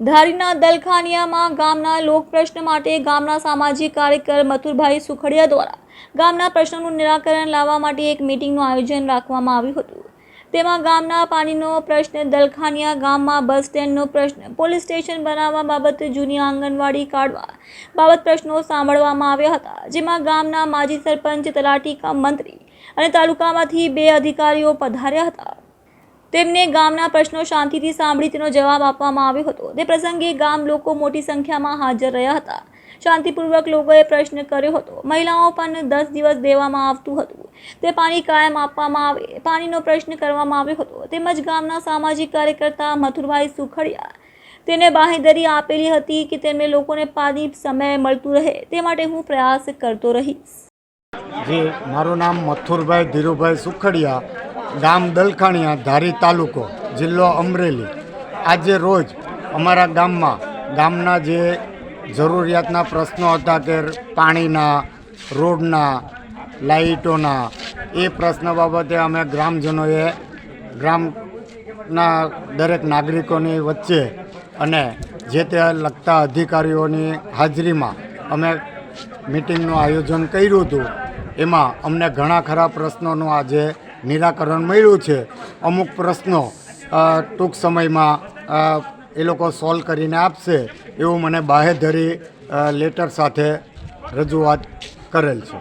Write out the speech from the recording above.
ધારીના દલખાનિયામાં ગામના લોક પ્રશ્ન માટે ગામના સામાજિક કાર્યકર મથુરભાઈ સુખડિયા દ્વારા ગામના પ્રશ્નોનું નિરાકરણ લાવવા માટે એક મિટિંગનું આયોજન રાખવામાં આવ્યું હતું. તેમાં ગામના પાણીનો પ્રશ્ન, દલખાનિયા ગામમાં બસ સ્ટેન્ડનો પ્રશ્ન, પોલીસ સ્ટેશન બનાવવા બાબતે જૂની આંગણવાડી કાઢવા બાબત પ્રશ્નો સાંભળવામાં આવ્યા હતા, જેમાં ગામના માજી સરપંચ, તલાટી મંત્રી અને તાલુકામાંથી બે અધિકારીઓ પધાર્યા હતા. તેમને ગામના પ્રશ્નો શાંતિથી સાંભળી તેનો જવાબ આપવામાં આવ્યો હતો. તે પ્રસંગે ગામ લોકો મોટી સંખ્યામાં હાજર રહ્યા હતા. શાંતિપૂર્વક લોકોએ પ્રશ્ન કર્યો હતો. મહિલાઓ પણ દસ દિવસ દેવામાં આવતું હતું. તે પાણી કાયમ આપવામાં આવે, પાણીનો પ્રશ્ન કરવામાં આવ્યો હતો. તેમજ ગામના સામાજિક કાર્યકર્તા મથુરભાઈ સુખડિયા તેને બાહેધરી આપેલી હતી કે તેમને લોકોને પાણી સમય મળતું રહે. તે માટે હું પ્રયાસ કરતો રહીશ. જી, મારું નામ મથુરભાઈ ધીરુભાઈ સુખડિયા ગામ દલખાણિયા ધારી તાલુકો જિલ્લો અમરેલી. આજે રોજ અમારા ગામમાં ગામના જે જરૂરિયાતના પ્રશ્નો હતા કે પાણીના, રોડના, લાઇટોના, એ પ્રશ્ન બાબતે અમે ગ્રામજનોએ ગ્રામના દરેક નાગરિકોની વચ્ચે અને જે તે લગતા અધિકારીઓની હાજરીમાં અમે મિટિંગનું આયોજન કર્યું હતું. એમાં અમને ઘણા ખરા પ્રશ્નોનું આજે નિરાકરણ મળ્યું છે. અમુક પ્રશ્નો ટૂંક સમયમાં એ લોકો સોલ્વ કરીને આપશે એવું મને બાહેધરી લેટર સાથે રજૂઆત કરેલ છે.